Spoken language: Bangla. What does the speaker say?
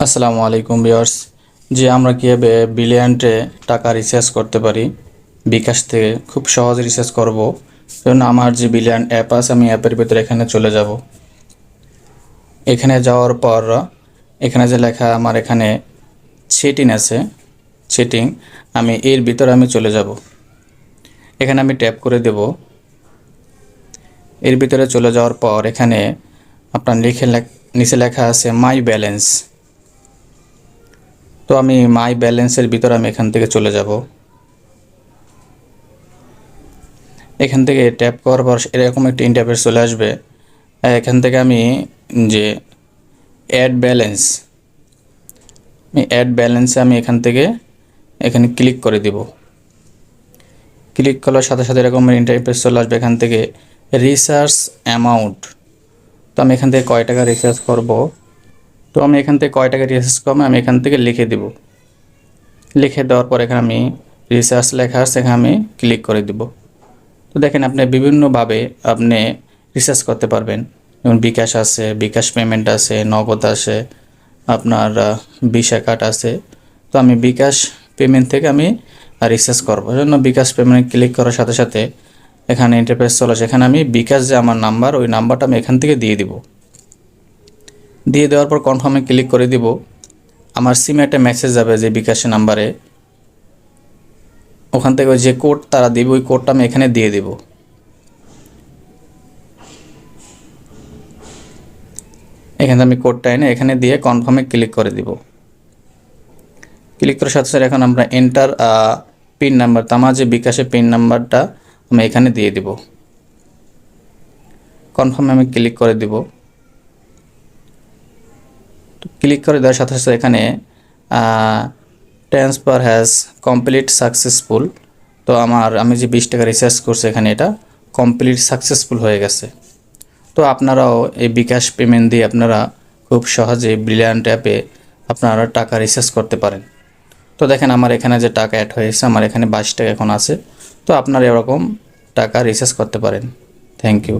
আসসালামু আলাইকুম ভিউয়ার্স। যে আমরা কীভাবে বিলিয়ন্টে টাকা রিচার্জ করতে পারি, বিকাশ থেকে খুব সহজ রিচার্জ করব। জন্য আমার যে বিলিয়ন অ্যাপ আছে, আমি অ্যাপের ভিতরে এখানে চলে যাব। এখানে যাওয়ার পর, এখানে যে লেখা আমার এখানে সেটিং আছে সেটিং আমি এর ভিতরে আমি চলে যাব। এখানে আমি ট্যাপ করে দেব। এর ভিতরে চলে যাওয়ার পর, এখানে আপনার লেখ- নিচে লেখা আছে মাই ব্যালেন্স তো আমি মাই ব্যালেন্সের ভিতর আমি এখান থেকে চলে যাব। এখান থেকে ট্যাপ করার পর এরকম একটি ইন্টারফেস চলে আসবে। এখান থেকে আমি যে অ্যাড ব্যালেন্স আমি অ্যাড ব্যালেন্সে আমি এখান থেকে এখানে ক্লিক করে দিব। ক্লিক করার সাথে সাথে এরকম ইন্টারফেস চলে আসবে এখান থেকে রিসার্চ অ্যামাউন্ট তো আমি এখান থেকে কয় টাকা রিচার্জ করব? তো আমি এখান থেকে কয় টাকা রিচার্জ করব? আমি এখান থেকে লিখে দেব। লিখে দেওয়ার পর এখানে আমি রিসার্চ লেখা আছে এখানে আমি ক্লিক করে দিব। তো দেখেন, আপনি বিভিন্নভাবে আপনি রিসার্চ করতে পারবেন। যেমন বিকাশ আছে, বিকাশ পেমেন্ট আছে, নগদ আছে, আপনার বিশা কার্ড আছে। তো আমি বিকাশ পেমেন্ট থেকে আমি রিচার্জ করব। জন্য বিকাশ পেমেন্ট ক্লিক করার সাথে সাথে এখানে ইন্টারফেস চলে এখানে আমি বিকাশ যে আমার নাম্বার ওই নাম্বারটা আমি এখান থেকে দিয়ে দিব। দিয়ে দেওয়ার পর কনফার্মে ক্লিক করে দিব। আমার সিমে একটা মেসেজ যাবে যে বিকাশের নাম্বারে ওখান থেকে যে কোড তারা দিবে, ওই কোডটা আমি এখানে দিয়ে দিব। এখানে আমি কোডটা এনে এখানে দিয়ে কনফার্মে ক্লিক করে দিব। ক্লিক করার সাথে সাথে এখন আমরা এন্টার পিন নাম্বার তো আমার যে বিকাশের পিন নাম্বারটা আমি এখানে দিয়ে দিব। কনফার্মে আমি ক্লিক করে দিব। ক্লিক করে দেওয়ার সাথে সাথে এখানে ট্রান্সফার হ্যাজ কমপ্লিট সাকসেসফুল তো আমার, আমি যে বিশ টাকা রিচার্জ করছি এখানে এটা কমপ্লিট সাকসেসফুল হয়ে গেছে। তো আপনারাও এই বিকাশ পেমেন্ট দিয়ে আপনারা খুব সহজে ব্রিলিয়ান্ট অ্যাপে আপনারা টাকা রিচার্জ করতে পারেন। তো দেখেন আমার এখানে যে টাকা অ্যাড হয়েছে, আমার এখানে বাইশ টাকা এখন আছে। তো আপনারা এরকম টাকা রিচার্জ করতে পারেন। Thank you